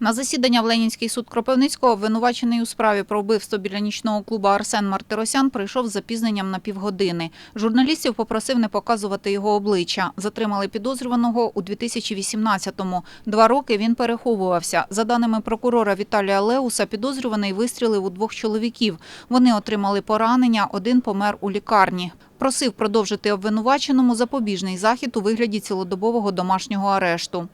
На засідання в Ленінський суд Кропивницького обвинувачений у справі про вбивство біля нічного клубу Арсен Мартиросян прийшов з запізненням на півгодини. Журналістів попросив не показувати його обличчя. Затримали підозрюваного у 2018-му. Два роки він переховувався. За даними прокурора Віталія Леуса, підозрюваний вистрілив у двох чоловіків. Вони отримали поранення, один помер у лікарні. Просив продовжити обвинуваченому запобіжний захід у вигляді цілодобового домашнього арешту.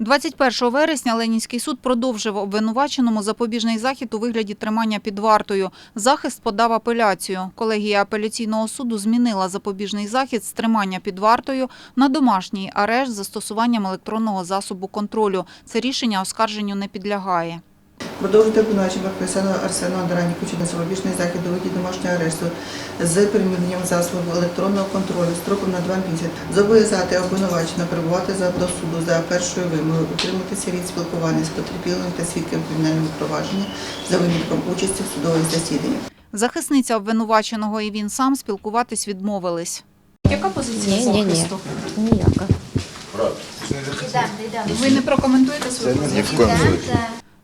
21 вересня Ленінський суд продовжив обвинуваченому запобіжний захід у вигляді тримання під вартою. Захист подав апеляцію. Колегія апеляційного суду змінила запобіжний захід з тримання під вартою на домашній арешт з застосуванням електронного засобу контролю. Це рішення оскарженню не підлягає. Продовжити обвинувачення Маркесану Арсену Андраніку чи на запобіжний захід у виді домашнього арешту з приміненням засобу електронного контролю строком на 2 місяці. Зобов'язати обвинувачення перебувати за до суду за першою вимогою, утриматися від спілкування з потерпілим та свідком кримінального провадження за винятком участі в судових засіданнях. Захисниця обвинуваченого і він сам спілкуватись відмовились. Яка позиція Ні, ні, ні. захисту? Ніяка. Ви не прокоментуєте свою Ні в коєму случаю.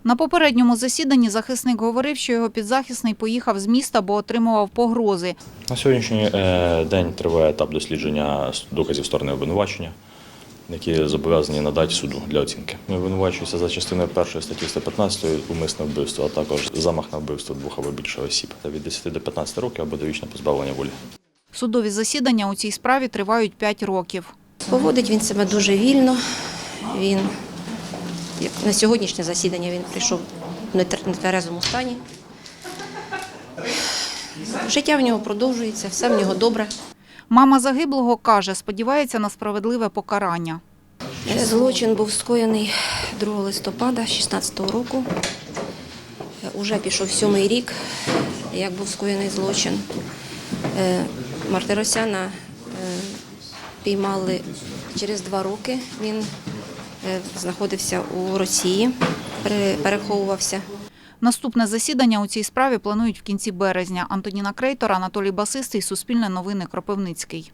На попередньому засіданні захисник говорив, що його підзахисний поїхав з міста, бо отримував погрози. На сьогоднішній е, день триває етап дослідження доказів сторони обвинувачення, які зобов'язані надати суду для оцінки. Обвинувачується за частиною першої статті 115 умисне вбивство, а також замах на вбивство двох або більше осіб та від 10 до 15 років або довічне позбавлення волі. Судові засідання у цій справі тривають 5 років. Поводить він себе дуже вільно. Він як на сьогоднішнє засідання він прийшов в нетверезому стані. Життя в нього продовжується, все в нього добре. Мама загиблого каже, сподівається на справедливе покарання. Е, Злочин був скоєний 2 листопада 2016 року. Е, Уже пішов сьомий рік, як був скоєний злочин. Е, Мартиросяна піймали через два роки. Він знаходився у Росії, пере- переховувався. Наступне засідання у цій справі планують в кінці березня. Антоніна Крейтор, Анатолій Басистий, Суспільне новини, Кропивницький.